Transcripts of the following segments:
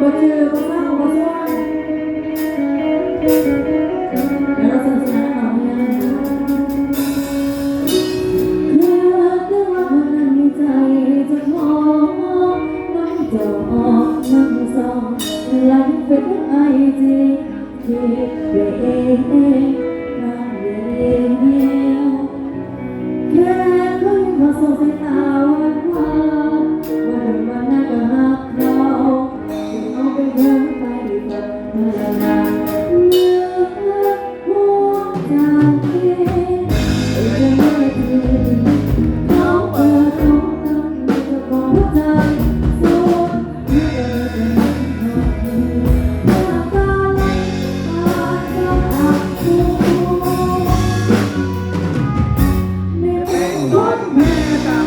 บ่เจอบ่เศร้าบ่ซ้อนแล้วเราสนุกสนานกันี่ยเคยรักแต่ว่าคนนั้นมีใจจะขอน้องจะออกนั่งสองไลฟ์เฟซไอจีที่เอง America.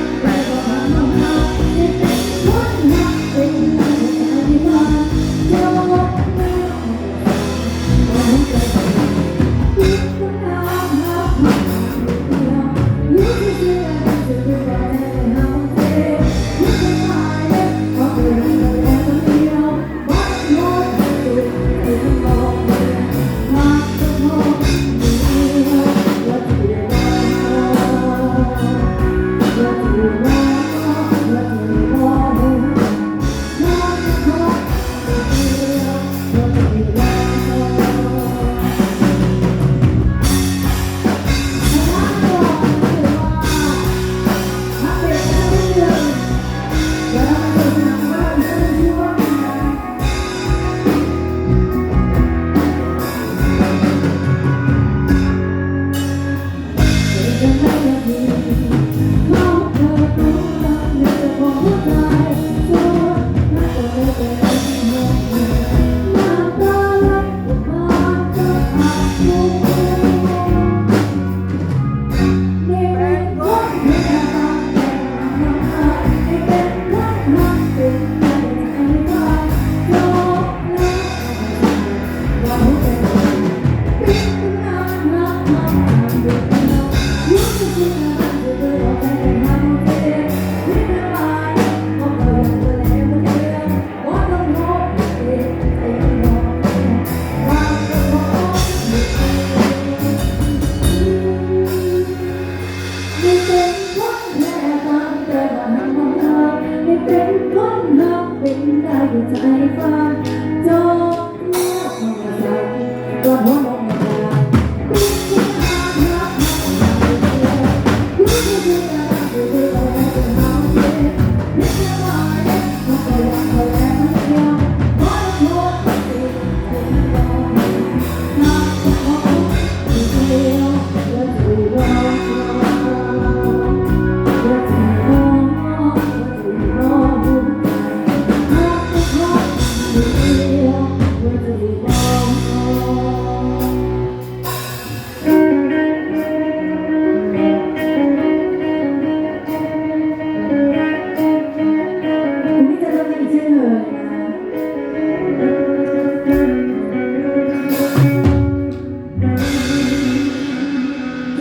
心在不在方？